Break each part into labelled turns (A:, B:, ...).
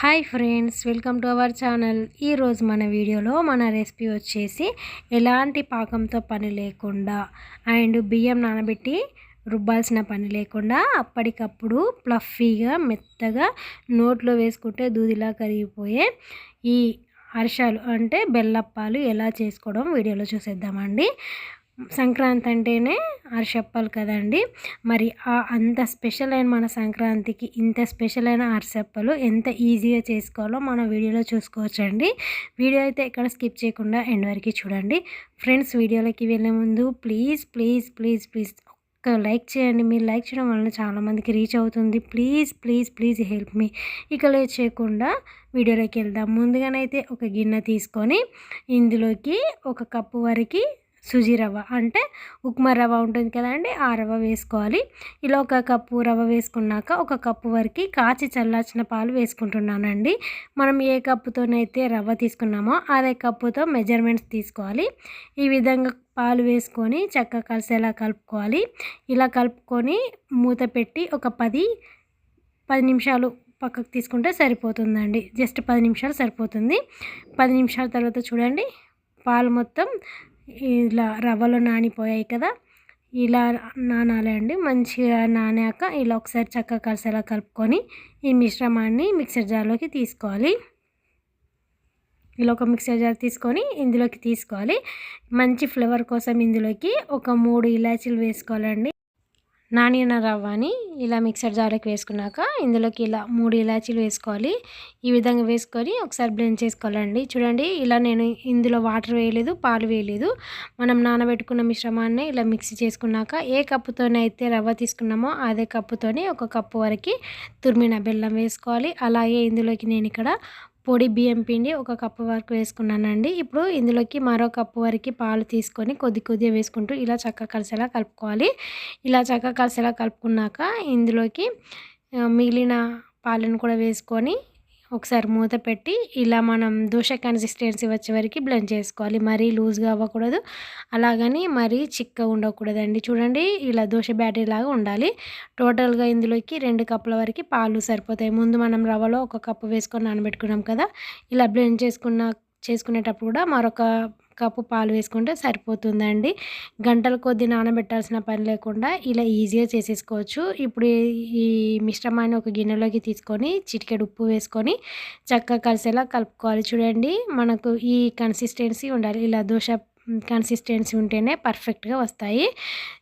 A: Hi friends welcome to our channel. ఈరోజు మన వీడియోలో మన రెసిపీ వచ్చేసి ఎలాంటి పాకంతో పని లేకుండా అండ్ బియ్యం నానబెట్టి రుబ్బాల్సిన పని లేకుండా అప్పటికప్పుడు ప్లఫీగా మెత్తగా నోట్లో వేసుకుంటే దూదిలా కరిగిపోయే ఈ అరిశాలు అంటే బెల్లప్పాలు ఎలా చేసుకోవడం వీడియోలో చూసేద్దామండి. సంక్రాంతి అంటేనే అరిసెప్పలు కదండి. మరి ఆ అంత స్పెషల్ అయిన మన సంక్రాంతికి ఇంత స్పెషల్ అయిన అరిసెప్పలు ఎంత ఈజీగా చేసుకోవాలో మన వీడియోలో చూసుకోవచ్చండి. వీడియో అయితే ఎక్కడ స్కిప్ చేయకుండా ఎండ్ వరకు చూడండి. ఫ్రెండ్స్ వీడియోలోకి వెళ్ళే ముందు ప్లీజ్ ప్లీజ్ ప్లీజ్ ప్లీజ్ ఒక్క లైక్ చేయండి. మీరు లైక్ చేయడం వలన చాలామందికి రీచ్ అవుతుంది. ప్లీజ్ ప్లీజ్ ప్లీజ్ హెల్ప్ మీ ఇక లేట్ చేయకుండా వీడియోలోకి వెళ్దాం. ముందుగానైతే ఒక గిన్నె తీసుకొని ఇందులోకి ఒక కప్పు వరకు సుజీ రవ్వ అంటే ఉప్మా రవ్వ ఉంటుంది కదండి ఆ రవ్వ వేసుకోవాలి. ఇలా ఒక కప్పు రవ్వ వేసుకున్నాక ఒక కప్పు వరకు కాచి చల్లార్చిన పాలు వేసుకుంటున్నానండి. మనం ఏ కప్పుతోనైతే రవ్వ తీసుకున్నామో అదే కప్పుతో మెజర్మెంట్స్ తీసుకోవాలి. ఈ విధంగా పాలు వేసుకొని చక్కగా కలిసేలా కలుపుకోవాలి. ఇలా కలుపుకొని మూత పెట్టి ఒక పది పది నిమిషాలు పక్కకు తీసుకుంటే సరిపోతుందండి. జస్ట్ పది నిమిషాలు సరిపోతుంది. పది నిమిషాల తర్వాత చూడండి పాలు మొత్తం ఇలా రవ్వలో నానిపోయాయి కదా ఇలా నానాలండి. మంచిగా నానాక ఇలా ఒకసారి చక్కగా కలిసేలా కలుపుకొని ఈ మిశ్రమాన్ని మిక్సర్ జార్లోకి తీసుకోవాలి. ఇలా ఒక మిక్సర్ జార్ తీసుకొని ఇందులోకి తీసుకోవాలి. మంచి ఫ్లేవర్ కోసం ఇందులోకి ఒక మూడు ఇలాచీలు వేసుకోవాలండి. నానిన రవ్వని ఇలా మిక్సర్ జార్లోకి వేసుకున్నాక ఇందులోకి ఇలా మూడు ఇలాచీలు వేసుకోవాలి. ఈ విధంగా వేసుకొని ఒకసారి బ్లెండ్ చేసుకోవాలండి. చూడండి ఇలా నేను ఇందులో వాటర్ వేయలేదు పాలు వేయలేదు. మనం నానబెట్టుకున్న మిశ్రమాన్ని ఇలా మిక్సీ చేసుకున్నాక ఏ కప్పుతోనే అయితే రవ్వ తీసుకున్నామో అదే కప్పుతోనే ఒక కప్పు వరకు తురిమిన బెల్లం వేసుకోవాలి. అలాగే ఇందులోకి నేను ఇక్కడ పొడి బియ్యం పిండి ఒక కప్పు వరకు వేసుకున్నానండి. ఇప్పుడు ఇందులోకి మరో కప్పు వరకు పాలు తీసుకొని కొద్ది కొద్దిగా వేసుకుంటూ ఇలా చక్కగా కలిసేలా కలుపుకోవాలి. ఇలా చక్కగా కలిసేలా కలుపుకున్నాక ఇందులోకి మిగిలిన పాలను కూడా వేసుకొని ఒకసారి మూత పెట్టి ఇలా మనం దోశ కన్సిస్టెన్సీ వచ్చే వరకు బ్లెండ్ చేసుకోవాలి. మరీ లూజ్గా అవ్వకూడదు. అలాగని మరీ చిక్కగా ఉండకూడదండి. చూడండి ఇలా దోశ బ్యాటరీ లాగా ఉండాలి. టోటల్గా ఇందులోకి రెండు కప్పుల వరకు పాలు సరిపోతాయి. ముందు మనం రవ్వలో ఒక కప్పు వేసుకొని నానబెట్టుకున్నాం కదా ఇలా బ్లెండ్ చేసుకున్న చేసుకునేటప్పుడు కూడా మరొక కప్పు పాలు వేసుకుంటే సరిపోతుందండి. గంటల కొద్ది నానబెట్టాల్సిన పని లేకుండా ఇలా ఈజీగా చేసేసుకోవచ్చు. ఇప్పుడు ఈ మిశ్రమాన్ని ఒక గిన్నెలోకి తీసుకొని చిటికెడు ఉప్పు వేసుకొని చక్కగా కలిసేలా కలుపుకోవాలి. చూడండి మనకు ఈ కన్సిస్టెన్సీ ఉండాలి. ఇలా దోశ కన్సిస్టెన్సీ ఉంటేనే పర్ఫెక్ట్గా వస్తాయి.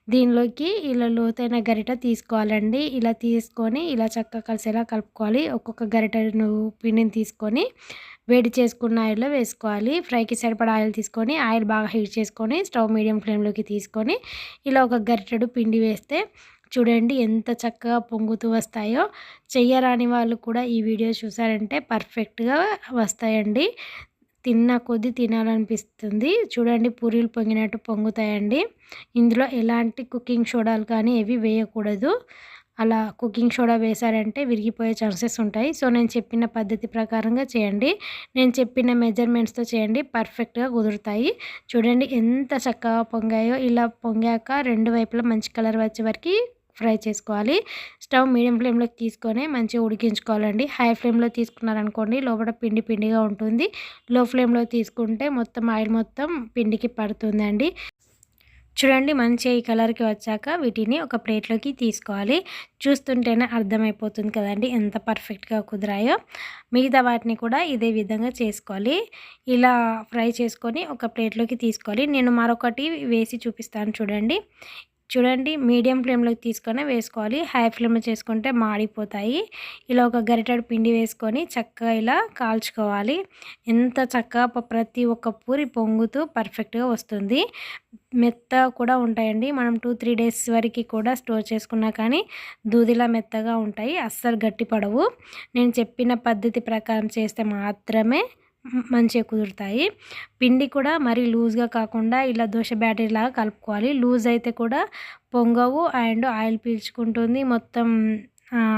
A: దీనిలోకి ఇలా లోతైన గరిట తీసుకోవాలండి. ఇలా తీసుకొని ఇలా చక్కగా కలిసేలా కలుపుకోవాలి. ఒక్కొక్క గరిటను పిండిని తీసుకొని వేడి చేసుకున్న ఆయిల్లో వేసుకోవాలి. ఫ్రైకి సరిపడా ఆయిల్ తీసుకొని ఆయిల్ బాగా హీట్ చేసుకొని స్టవ్ మీడియం ఫ్లేమ్లోకి తీసుకొని ఇలా ఒక గరిటెడు పిండి వేస్తే చూడండి ఎంత చక్కగా పొంగుతూ వస్తాయో. చెయ్యరాని వాళ్ళు కూడా ఈ వీడియో చూసారంటే పర్ఫెక్ట్గా వస్తాయండి. తిన్న కొద్దీ తినాలనిపిస్తుంది. చూడండి పూరీలు పొంగినట్టు పొంగుతాయండి. ఇందులో ఎలాంటి కుకింగ్ సోడాలు కానీ ఏవి వేయకూడదు. అలా కుకింగ్ సోడా వేశారంటే విరిగిపోయే ఛాన్సెస్ ఉంటాయి. సో నేను చెప్పిన పద్ధతి ప్రకారంగా చేయండి. నేను చెప్పిన మెజర్మెంట్స్తో చేయండి. పర్ఫెక్ట్గా కుదురుతాయి. చూడండి ఎంత చక్కగా పొంగాయో. ఇలా పొంగాక రెండు వైపులా మంచి కలర్ వచ్చే వరకు ఫ్రై చేసుకోవాలి. స్టవ్ మీడియం ఫ్లేమ్లోకి తీసుకొని మంచిగా ఉడికించుకోవాలండి. హై ఫ్లేమ్లో తీసుకున్నారనుకోండి లోపల పిండి పిండిగా ఉంటుంది. లో ఫ్లేమ్లో తీసుకుంటే మొత్తం ఆయిల్ మొత్తం పిండికి పడుతుందండి. చూడండి మంచి ఈ కలర్కి వచ్చాక వీటిని ఒక ప్లేట్లోకి తీసుకోవాలి. చూస్తుంటేనే అర్థమైపోతుంది కదండి ఎంత పర్ఫెక్ట్గా కుదిరాయో. మిగతా వాటిని కూడా ఇదే విధంగా చేసుకోవాలి. ఇలా ఫ్రై చేసుకొని ఒక ప్లేట్లోకి తీసుకోవాలి. నేను మరొకటి వేసి చూపిస్తాను చూడండి. చూడండి మీడియం ఫ్లేమ్లోకి తీసుకొని వేసుకోవాలి. హై ఫ్లేమ్లో చేసుకుంటే మాడిపోతాయి. ఇలా ఒక గరిటెడు పిండి వేసుకొని చక్కగా ఇలా కాల్చుకోవాలి. ఎంత చక్కగా ప్రతి ఒక్క పూరి పొంగుతూ పర్ఫెక్ట్గా వస్తుంది. మెత్త కూడా ఉంటాయండి. మనం టూ త్రీ డేస్ వరకు కూడా స్టోర్ చేసుకున్నా కానీ దూదిలా మెత్తగా ఉంటాయి. అస్సలు గట్టి పడవు నేను చెప్పిన పద్ధతి ప్రకారం చేస్తే మాత్రమే మంచిగా కుదురుతాయి. పిండి కూడా మరీ లూజ్గా కాకుండా ఇలా దోశ బ్యాటరీ లాగా కలుపుకోవాలి. లూజ్ అయితే కూడా పొంగవు అండ్ ఆయిల్ పీల్చుకుంటుంది. మొత్తం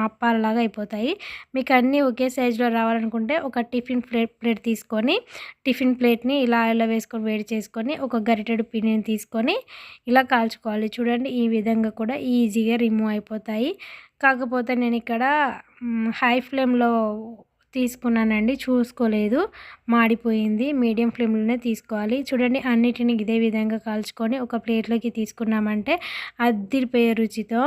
A: అప్పాలలాగా అయిపోతాయి. మీకు అన్నీ ఒకే సైజులో రావాలనుకుంటే ఒక టిఫిన్ ప్లేట్ ప్లేట్ తీసుకొని టిఫిన్ ప్లేట్ని ఇలా ఆయిల్లో వేసుకొని వేడి చేసుకొని ఒక గరిటెడు పిండిని తీసుకొని ఇలా కాల్చుకోవాలి. చూడండి ఈ విధంగా కూడా ఈజీగా రిమూవ్ అయిపోతాయి. కాకపోతే నేను ఇక్కడ హై ఫ్లేమ్లో తీసుకున్నానండి. చూసుకోలేదు. మాడిపోయింది. మీడియం ఫ్లేమ్లోనే తీసుకోవాలి. చూడండి అన్నిటిని ఇదే విధంగా కాల్చుకొని ఒక ప్లేట్లోకి తీసుకున్నామంటే అద్దిరిపోయే రుచితో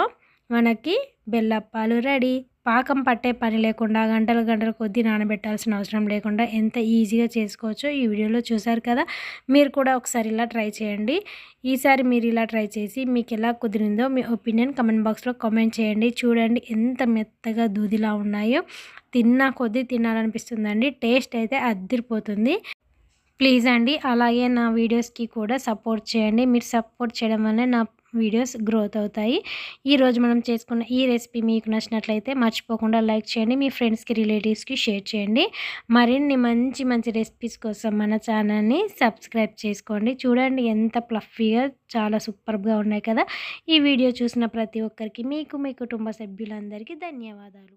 A: మనకి బెల్లప్పాలు రెడీ. పాకం పట్టే పని లేకుండా గంటలు గంటలు కొద్దీ నానబెట్టాల్సిన అవసరం లేకుండా ఎంత ఈజీగా చేసుకోవచ్చో ఈ వీడియోలో చూసారు కదా. మీరు కూడా ఒకసారి ఇలా ట్రై చేయండి. ఈసారి మీరు ఇలా ట్రై చేసి మీకు ఎలా కుదిరిందో మీ ఒపీనియన్ కమెంట్ బాక్స్లో కామెంట్ చేయండి. చూడండి ఎంత మెత్తగా దూదిలా ఉన్నాయో. తిన్నా కొద్దీ తినాలనిపిస్తుందండి. టేస్ట్ అయితే అద్దిరిపోతుంది. ప్లీజ్ అండి అలాగే నా వీడియోస్కి కూడా సపోర్ట్ చేయండి. మీరు సపోర్ట్ చేయడం వల్ల నా వీడియోస్ గ్రోత్ అవుతాయి. ఈరోజు మనం చేసుకున్న ఈ రెసిపీ మీకు నచ్చినట్లయితే మర్చిపోకుండా లైక్ చేయండి మీ ఫ్రెండ్స్కి రిలేటివ్స్కి షేర్ చేయండి. మరిన్ని మంచి మంచి రెసిపీస్ కోసం మన ఛానల్ని సబ్స్క్రైబ్ చేసుకోండి. చూడండి ఎంత ప్లఫీగా చాలా సూపర్గా ఉన్నాయి కదా. ఈ వీడియో చూసిన ప్రతి ఒక్కరికి మీకు మీ కుటుంబ సభ్యులందరికీ ధన్యవాదాలు.